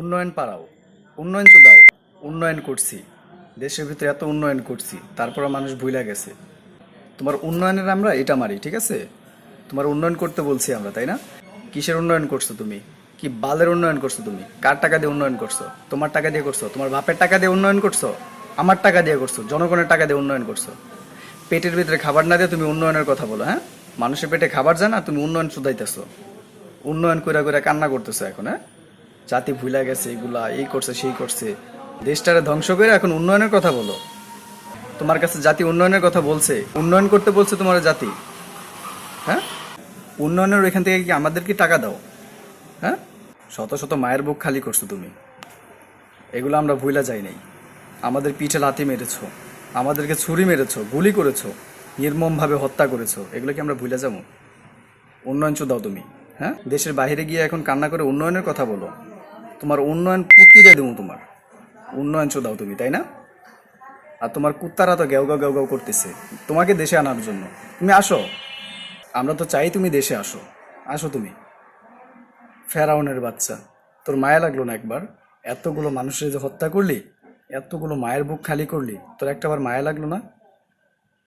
উন্নয়ন পাড়াও, উন্নয়ন তো দাও, উন্নয়ন করছি। দেশের ভিতরে এত উন্নয়ন করছি তারপরে মানুষ ভুলে গেছে। তোমার উন্নয়নের আমরা এটা মারি, ঠিক আছে? তোমার উন্নয়ন করতে বলছি আমরা, তাই না? কিসের উন্নয়ন করছ তুমি? কি বালের উন্নয়ন করছ তুমি? কার টাকা দিয়ে উন্নয়ন করছ? তোমার টাকা দিয়ে করছ? তোমার বাপের টাকা দিয়ে উন্নয়ন করছ? আমার টাকা দিয়ে করছ? জনগণের টাকা দিয়ে উন্নয়ন করছ? পেটের ভিতরে খাবার না দিয়ে তুমি উন্নয়নের কথা বলো হ্যাঁ? মানুষের পেটে খাবার জানা তুমি উন্নয়ন শুধাইতেছো। উন্নয়ন করে করে কান্না করতেছো এখন হ্যাঁ? জাতি ভুলে গেছে, এগুলা এই করছে, সেই করছে। দেশটারে ধ্বংস করে এখন উন্নয়নের কথা বলো। তোমার কাছে জাতি উন্নয়নের কথা বলছে, উন্নয়ন করতে বলছে তোমার জাতি। হ্যাঁ? উন্নয়নের ওইখান থেকে কি আমাদেরকে টাকা দাও? হ্যাঁ? শত শত মায়ের বুক খালি করছ তুমি। এগুলো আমরা ভুলা যাই নাই। আমাদের পিঠে লাথি মেরেছো, আমাদেরকে ছুরি মেরেছো, গুলি করেছ, নির্মমভাবে হত্যা করেছ। এগুলো কি আমরা ভুলে যাব? উন্নয়ন দাও তুমি। হ্যাঁ? দেশের বাইরে গিয়ে এখন কান্না করে উন্নয়নের কথা বলো। তোমার উন্নয়ন পুটকি দিয়ে দেবো তোমার। উন্নয়ন দাও তুমি, তাই না? আর তোমার কুত্তারা তো গেউ গাও গেউ গাও করতেছে। তোমাকে দেশে আনার জন্য। তুমি আসো। আমরা তো চাই তুমি দেশে আসো। আসো তুমি। ফেরাউনের বাচ্চা। তোর মায়া লাগল না একবার? এতগুলো মানুষের যে হত্যা করলি, এতগুলো মায়ের বুক খালি করলি, তোর একটাবার মায়া লাগল না?